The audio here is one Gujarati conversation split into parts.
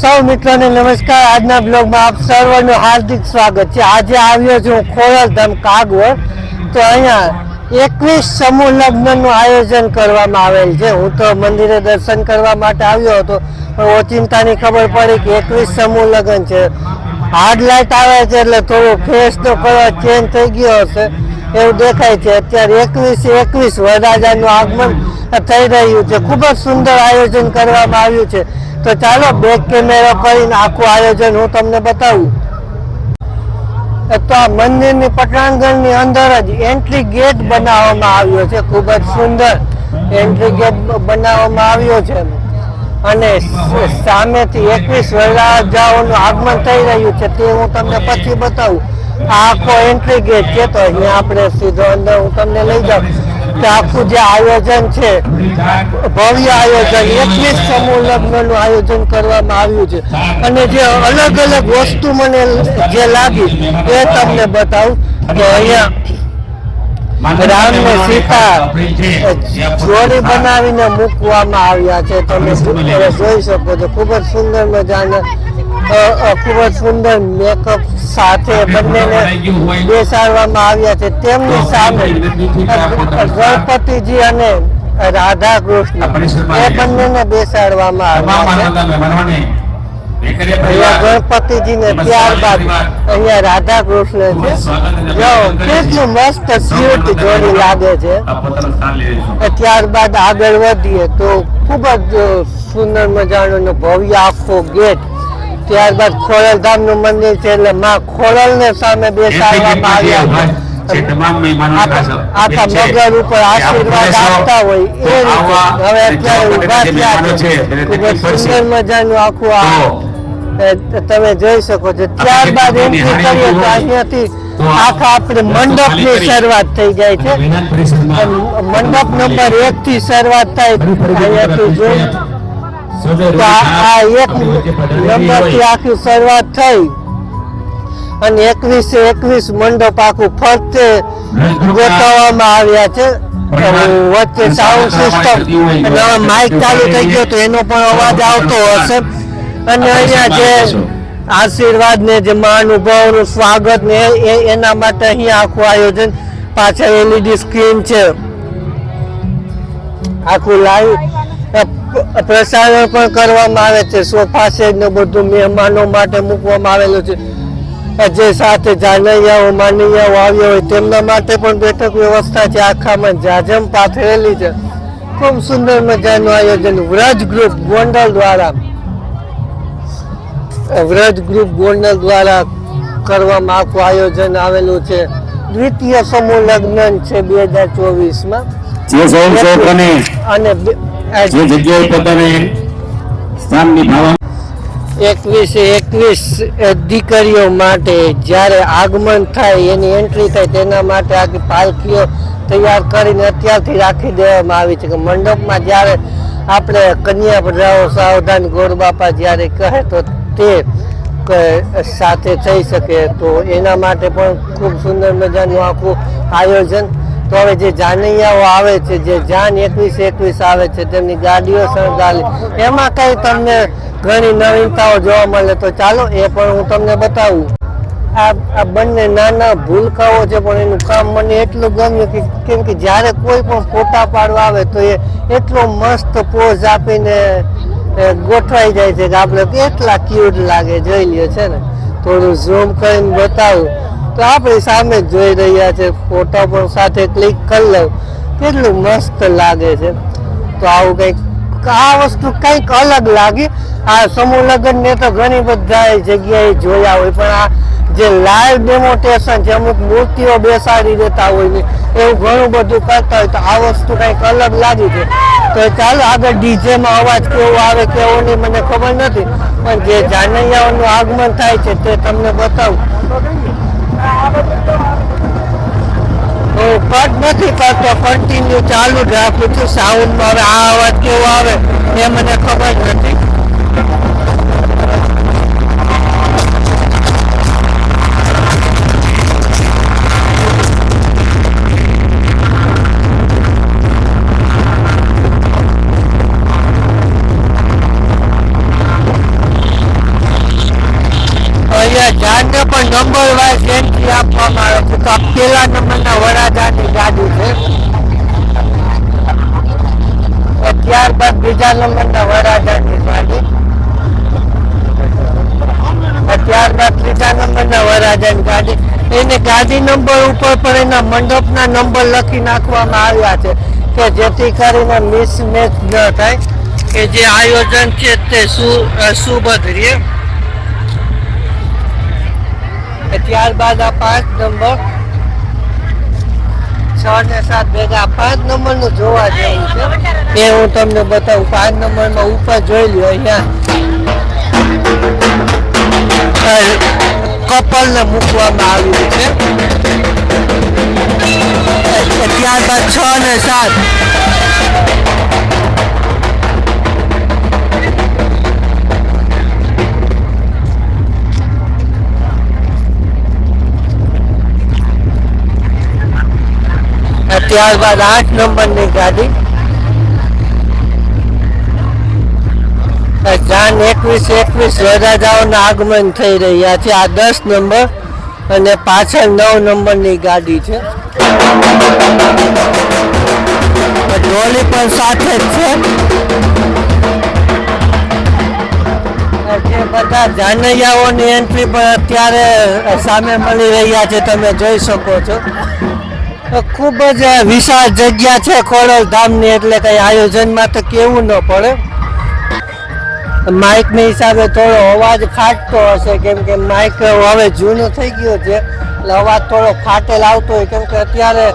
સૌ મિત્રોને નમસ્કાર. આજના બ્લોગમાં આપ સર્વનું હાર્દિક સ્વાગત છે. આજે આવ્યો છું ખોડલધામ કાગવડ. તો અહીંયા એકવીસ સમૂહ લગ્નનું આયોજન કરવામાં આવેલ છે. હું તો મંદિરે દર્શન કરવા માટે આવ્યો હતો, પણ ઓચિંતાની ખબર પડી કે એકવીસ સમૂહ લગ્ન છે. હાર્ડ લાઇટ આવે છે એટલે થોડું ફેસ તો કલર ચેન્જ થઈ ગયો હશે. એવું દેખાય છે. અત્યારે એકવીસ એકવીસ વરરાજાનું આગમન થઈ રહ્યું છે. ખૂબ જ સુંદર આયોજન કરવામાં આવ્યું છે. તો ચાલો બેક કેમેરો કરીને આખું આયોજન હું તમને બતાવું. તો આ મંદિરની પટાંગણની અંદર જ એન્ટ્રી ગેટ બનાવવામાં આવ્યો છે. ખૂબ જ સુંદર એન્ટ્રી ગેટ બનાવવામાં આવ્યો છે. અને સામેથી એકવીસ વરરાજાઓનું આગમન થઈ રહ્યું છે તે હું તમને પછી બતાવું. આ આખો એન્ટ્રી ગેટ છે. તો અહીંયા આપણે સીધો અંદર હું તમને લઈ જાઉં. કે આખું જે આયોજન છે, ભવ્ય આયોજન, એકવીસ સમૂહ લગ્નનું આયોજન કરવામાં આવ્યું છે. અને જે અલગ અલગ વસ્તુ મને જે લાગી એ તમને બતાવું કે અહીંયા રામ ને સીતા જોડી બનાવીને મૂકવામાં આવ્યા છે. તમે જોઈ શકો છો. ખૂબ જ સુંદર મજાના ખૂબ જ સુંદર મેકઅપ સાથે બંનેને બેસાડવામાં આવ્યા છે. તેમની સામે ગણપતિજી અને રાધા કૃષ્ણ એ બંનેને બેસાડવામાં આવ્યા છે. અહીંયા ગણપતિજીને ત્યારબાદ અહીંયા રાધા કૃષ્ણ છે. જો કેટલું મસ્ત ક્યુટ જોડી લાગે છે. ત્યારબાદ આગળ વધીએ તો ખૂબ જ સુંદર મજાનો ને ભવ્ય આખો ગેટ ત્યારબાદ ખોડલધામનું મંદિર છે એટલે માં ખોડલને સામે બેસાડવામાં આવ્યા આખા આખા મગર ઉપર આશીર્વાદ આપતા હોય એ રીતે. હવે અત્યારે ઊભા થયા છે. ખૂબ જ સુંદર મજાનું આખું આ તમે જોઈ શકો છો. ત્યારબાદ એન્ટ્રી કરીએ તો અહીંયાથી આખા આપણે મંડપની શરૂઆત થઈ જાય છે. મંડપ નંબર એક થી શરૂઆત થાય અહીંયાથી જોઈ આ એક નંબરથી આખી શરૂઆત થઈ. અને એકવીસે એકવીસ મંડપ આખું ફરતે ગોઠવવામાં આવ્યા છે. વચ્ચે સાઉન્ડ સિસ્ટમ અને માઇક ચાલુ થઈ ગયો તો એનો પણ અવાજ આવતો હશે. અને અહીંયા જે આશીર્વાદ ને જે મહાનુભાવોનું સ્વાગત ને એના માટે અહીંયા આખું આયોજન પાછળ એલઈડી સ્ક્રીન છે. આખું લાઈવ પ્રસારણ પણ કરવામાં આવે છે સોફા સેટ ને બધું મહેમાનો માટે મૂકવામાં આવેલું છે. જે સાથે જાનૈયાઓ માનૈયાઓ આવ્યા હોય તેમના માટે પણ બેઠક વ્યવસ્થા છે. આખામાં જાજમ પાથરેલી છે. ખૂબ સુંદર મજાનું આયોજન. વ્રજ ગ્રુપ ગોંડલ દ્વારા વ્રજ ગ્રુપ ગોંડલ દ્વારા કરવામાં આખું આયોજન આવેલું છે. દ્વિતીય સમૂહ લગ્ન છે બે હજાર ચોવીસમાં. અને જે જગ્યાએ પોતાને સ્થાન નિભાવવા એકવીસે એકવીસ દીકરીઓ માટે જ્યારે આગમન થાય એની એન્ટ્રી થાય તેના માટે આખી પાલખીઓ તૈયાર કરીને અત્યારથી રાખી દેવામાં આવી છે કે મંડપમાં જ્યારે આપણે કન્યા પ્રજાઓ સાવધાન ગોરબાપા જ્યારે કહે તો તે સાથે થઈ શકે. તો એના માટે પણ ખૂબ સુંદર મજાનું આખું આયોજન તો હવે જે જાનૈયાઓ આવે છે, જે જાન એકવીસ એકવીસ આવે છે, તેમની ગાડીઓ શણગારી. એમાં કઈ તમને ઘણી નવીનતાઓ જોવા મળે તો ચાલો એ પણ હું તમને બતાવું. આ આ બંને નાના ભૂલકાઓ છે, પણ એનું કામ મને એટલું ગમ્યું કે કેમ કે જ્યારે કોઈ પણ ફોટા પાડવા આવે તો એ એટલો મસ્ત પોઝ આપીને ગોઠવાઈ જાય છે કે આપણે કેટલા ક્યુટ લાગે, જોઈ લ્યો છે ને. થોડું ઝૂમ કરીને બતાવું. તો આપણી સામે જોઈ રહ્યા છે. ફોટો પણ સાથે ક્લિક કરી લઉં કેટલું મસ્ત લાગે છે. તો આવું કંઈક, આ વસ્તુ કંઈક અલગ લાગી. આ સમૂહ લગ્નને તો ઘણી બધા જગ્યાએ જોયા હોય, પણ આ જે લાઈવ ડેમોટેશન છે, અમુક મૂર્તિઓ બેસાડી દેતા હોય ને, એવું ઘણું બધું કરતા હોય, તો આ વસ્તુ કંઈક અલગ લાગી છે. તો ચાલો, આગળ ડીજેમાં અવાજ કેવો આવે, કેવો નહીં, મને ખબર નથી. પણ જે જાનૈયાઓનું આગમન થાય છે, તે તમને બતાવું. હું કટ નથી કરતો કન્ટિન્યુ ચાલુ જ રાખું છું. સાઉન્ડમાં હવે આ અવાજ કેવો આવે, એ મને ખબર નથી. તો પેલા નંબરના વડાજાની ગાડી છે. ત્યારબાદ બીજા નંબરના વડાજાની ગાડી. ત્યારબાદ ત્રીજા નંબરના વરાજાની ગાડી. એને ગાડી નંબર ઉપર પણ એના મંડપના નંબર લખી નાખવામાં આવ્યા છે કે જેથી કરીને મિસમેચ ન થાય. કે જે આયોજન છે તે સુ અ, રહે ત્યારબાદ આ પાંચ નંબર છ ને સાત ભેગા પાંચ નંબરનું જોવા જેવું છે. એ હું તમને બતાવું, પાંચ નંબરમાં ઉપર જોઈ લ્યો અહીંયા. કપલને મૂકવામાં આવ્યું છે. ત્યારબાદ છ ને સાત. ત્યારબાદ આઠ નંબરની ગાડી. જાન એકવીસ એકવીસ રાજાઓના આગમન થઈ રહ્યા છે. આ દસ નંબર અને પાછળ નવ નંબરની ગાડી છે. ડોલી પણ સાથે જ છે. જે બધા જાનૈયાઓની એન્ટ્રી પણ અત્યારે સામે મળી રહ્યા છે. તમે જોઈ શકો છો. ખૂબ જ વિશાળ જગ્યા છે ખોડલ ધામની એટલે કઈ આયોજનમાં તો કેવું ન પડે. માઇકની હિસાબે થોડો અવાજ ફાટતો હશે, કેમ કે માઇક હવે જૂનો થઈ ગયો છે, એટલે અવાજ થોડો ફાટેલ આવતો હોય, કેમ કે અત્યારે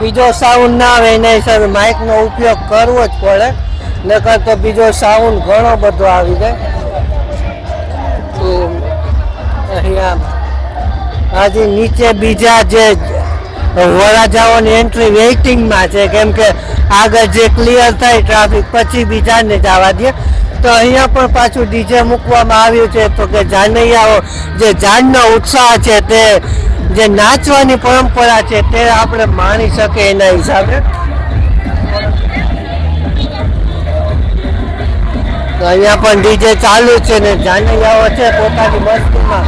બીજો સાઉન્ડ ના આવે, એના હિસાબે માઇકનો ઉપયોગ કરવો જ પડે, નકર તો બીજો સાઉન્ડ ઘણો બધો આવી જાય. અહીંયા હજી નીચે બીજા જે વરાજાઓની એન્ટ્રી વેઇટિંગમાં છે, કેમ કે આગળ જે ક્લિયર થાય ટ્રાફિક પછી બીજાને જવા દે. તો અહીંયા પણ પાછું ડીજે મૂકવામાં આવ્યું છે, તો કે જાનૈયાઓ જે જાનનો ઉત્સાહ છે, તે જે નાચવાની પરંપરા છે, તે આપણે માણી શકીએ એના હિસાબે. તો અહીંયા પણ ડીજે ચાલુ છે ને, જાનૈયાઓ છે પોતાની મસ્તીમાં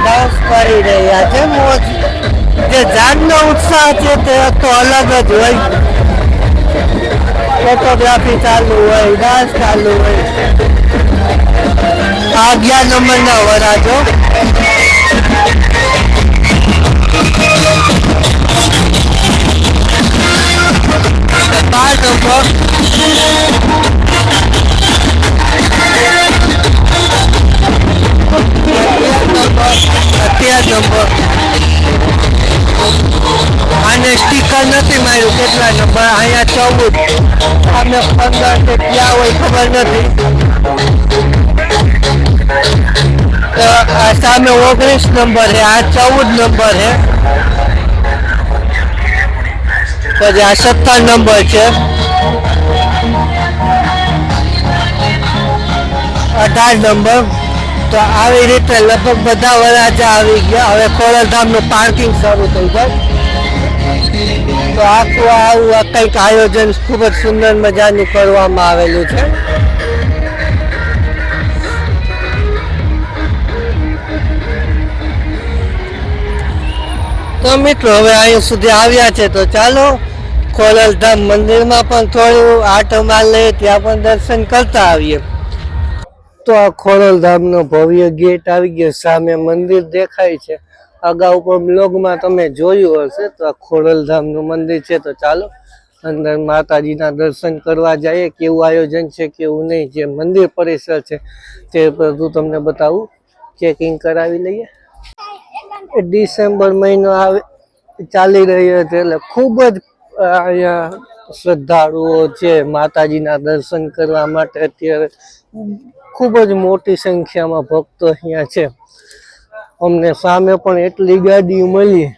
ડાન્સ કરી રહ્યા છે, મોજ જે જાનનો ઉત્સાહ છે તે તો અલગ જ હોય. ફોટોગ્રાફી ચાલુ હોય ડાન્સ ચાલુ હોય. આ અગિયાર નંબરના વરાજો બાર નંબર અત્યાર નંબર આને સ્ટીકર નથી માર્યું, કેટલા નંબર? અહીંયા ચૌદ. અમે પંદર કે ક્યાં હોય ખબર નથી. તો સામે ઓગણીસ નંબર છે, આ ચૌદ નંબર છે. પછી આ સત્તર નંબર છે. અઢાર નંબર. તો આવી રીતે લગભગ બધા વરાજા આવી ગયા. હવે ખોડલધામનું પાર્કિંગ શરૂ થઈ જાય તો આખું આવું કંઈક આયોજન ખૂબ જ સુંદર મજાનું કરવામાં આવેલું છે. તો મિત્રો, હવે અહીં સુધી આવ્યા છે, તો ચાલો ખોડલધામ મંદિરમાં પણ થોડું આટો માલ લઈએ, ત્યાં પણ દર્શન કરતા આવીએ. તો આ ખોડલધામનો ભવ્ય ગેટ આવી ગયો, સામે મંદિર દેખાય છે. અગાઉ પણ બ્લોગમાં તમે જોયું હશે તો આ ખોડલધામનું મંદિર છે તો ચાલો અંદર માતાજીના દર્શન કરવા જઈએ. કેવું આયોજન છે, કેવું નહીં, જે મંદિર પરિસર છે તે બધું તમને બતાવું. ચેકિંગ કરાવી લઈએ. ડિસેમ્બર મહિનો આવે, ચાલી રહ્યો છે એટલે ખૂબ જ અહીંયા શ્રદ્ધાળુઓ છે માતાજીના દર્શન કરવા માટે. અત્યારે ખૂબ જ મોટી સંખ્યામાં ભક્તો અહીંયા છે. અમને સામે પણ એટલી ગાડી મળી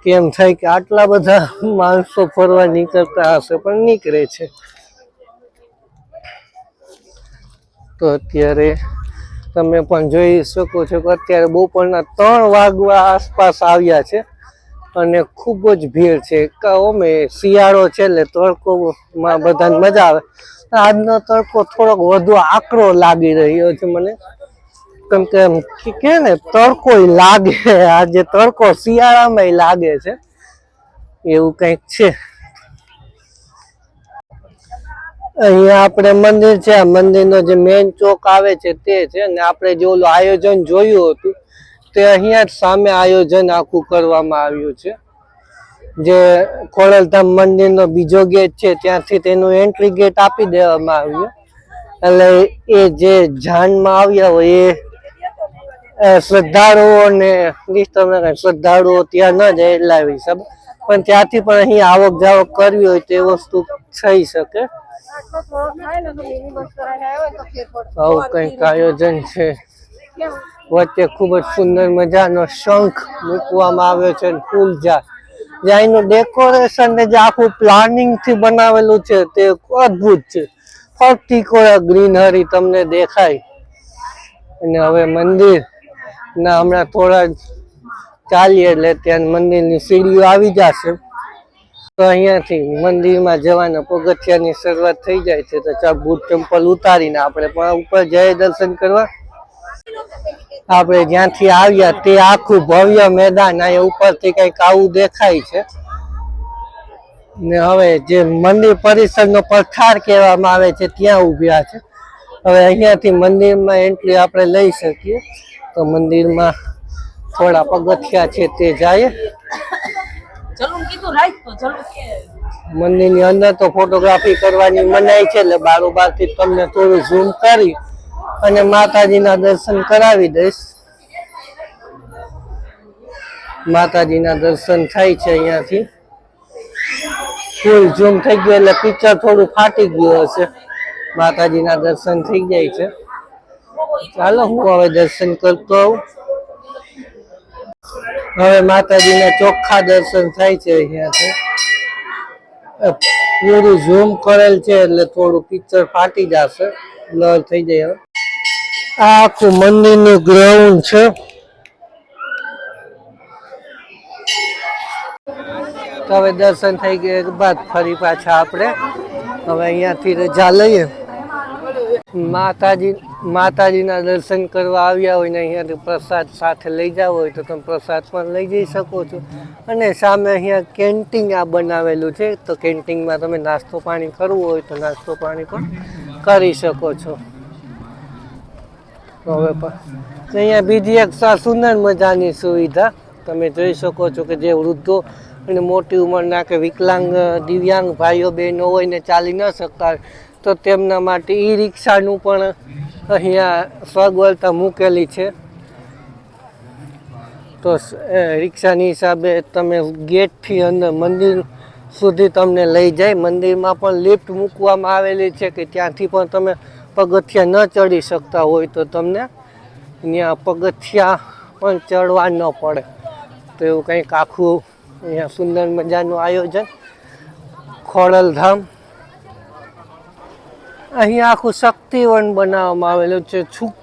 કે એમ થાય કે આટલા બધા માણસો ફરવા નીકળતા હશે પણ નીકળે છે. તો અત્યારે તમે પણ જોઈ શકો છો કે અત્યારે બપોરના ત્રણ વાગવા આસપાસ આવ્યા છે અને ખૂબ જ ભીડ છે. અમે શિયાળો છે એટલે તડકોમાં બધાને મજા આવે. આજનો તડકો થોડોક વધુ આકરો લાગી રહ્યો છે મને. કેમ કે કે- ને તડકો લાગે, આજે તડકો શિયાળામાં લાગે છે. એવું કંઈક છે. અહીંયા આપણે મંદિર છે, આ મંદિરનો જે મેઇન ચોક આવે છે તે છે ને આપણે જે ઓલું આયોજન જોયું હતું, તે અહીંયા જ સામે આયોજન આખું કરવામાં આવ્યું છે. જે ખોડલધામ મંદિરનો બીજો ગેટ છે, ત્યાંથી તેનું એન્ટ્રી ગેટ આપી દેવામાં આવ્યું. એટલે એ જે જાનમાં આવ્યા હોય એ અ, શ્રદ્ધાળુઓને પ્લીઝ તમે શ્રદ્ધાળુઓ ત્યાં ન જાય એટલા હિસાબ. પણ ત્યાંથી પણ અહીં આવક જાવક કરવી હોય તે વસ્તુ થઈ શકે. આવું કંઈક આયોજન છે. વચ્ચે ખૂબ જ સુંદર મજાનો શંખ મૂકવામાં આવ્યો છે ફૂલ ઝાડ. જે અહીંનું ડેકોરેશન ને જે આખું પ્લાનિંગથી બનાવેલું છે તે અદ્ભુત છે. કોઈ ગ્રીનરી તમને દેખાય. અને હવે મંદિર. ના, હમણાં થોડા ચાલીએ એટલે ત્યાં મંદિરની સીડીઓ આવી જશે. તો અહીંયાથી મંદિરમાં જવાના પગથિયાની શરૂઆત થઈ જાય છે તો ચાલ ટેમ્પલ ઉતારીને આપણે પણ ઉપર જય દર્શન કરવા. આપણે જ્યાંથી આવ્યા તે આખું ભવ્ય મેદાન અહીંયા ઉપરથી કંઈક આવું દેખાય છે. ને હવે જે મંદિર પરિસરનો પથાર કહેવામાં આવે છે, ત્યાં ઉભ્યા છે. હવે અહીંયાથી મંદિરમાં એન્ટ્રી આપણે લઈ શકીએ. તો મંદિરમાં થોડા પગથિયા છે તે જાય. મંદિરની અંદર તો ફોટોગ્રાફી કરવાની મનાઈ છે એટલે બારોબારથી તમને થોડું ઝૂમ કરી અને માતાજીના દર્શન કરાવી દઈશ. માતાજીના દર્શન થાય છે અહીંયાથી. ફૂલ ઝૂમ થઈ ગયું એટલે પિક્ચર થોડું ફાટી ગયું હશે. માતાજીના દર્શન થઈ જાય છે. ચાલો, હું હવે દર્શન કરતો આવું. હવે માતાજીના ચોખ્ખા દર્શન થાય છે અહીંયાથી પૂરું ઝૂમ કરેલ છે એટલે થોડું પિક્ચર ફાટી જશે. બ્લર થઈ જાય. આ આખું મંદિરનું ગ્રાઉન્ડ છે. હવે દર્શન થઈ ગયા બાદ ફરી પાછા આપણે. હવે અહીંયાથી રજા લઈએ. માતાજી માતાજીના દર્શન કરવા આવ્યા હોય ને અહીંયાથી પ્રસાદ સાથે લઈ જાવ હોય તો તમે પ્રસાદ પણ લઈ જઈ શકો છો. અને સામે અહીંયા કેન્ટીન આ બનાવેલું છે, તો કેન્ટીનમાં તમે નાસ્તો પાણી કરવું હોય તો નાસ્તો પાણી પણ કરી શકો છો. હવે પણ અહીંયા બીજી એક સુંદર મજાની સુવિધા તમે જોઈ શકો છો કે જે વૃદ્ધો અને મોટી ઉંમરના કે વિકલાંગ દિવ્યાંગ ભાઈઓ બહેનો હોય ને ચાલી ન શકતા તો તેમના માટે ઈ રિક્ષાનું પણ અહીંયા સગવડતા મૂકેલી છે. તો રિક્ષાની હિસાબે તમે ગેટથી અંદર મંદિર સુધી તમને લઈ જાય. મંદિરમાં પણ લિફ્ટ મૂકવામાં આવેલી છે કે ત્યાંથી પણ તમે પગથિયા ન ચડી શકતા હોય તો તમને અહીંયા પગથિયા પણ ચડવા ન પડે. તો એવું કંઈક આખું અહીંયા સુંદર મજાનું આયોજન. ખોડલધામ અહીંયા આખું શક્તિવન બનાવવામાં આવેલું છે. છૂક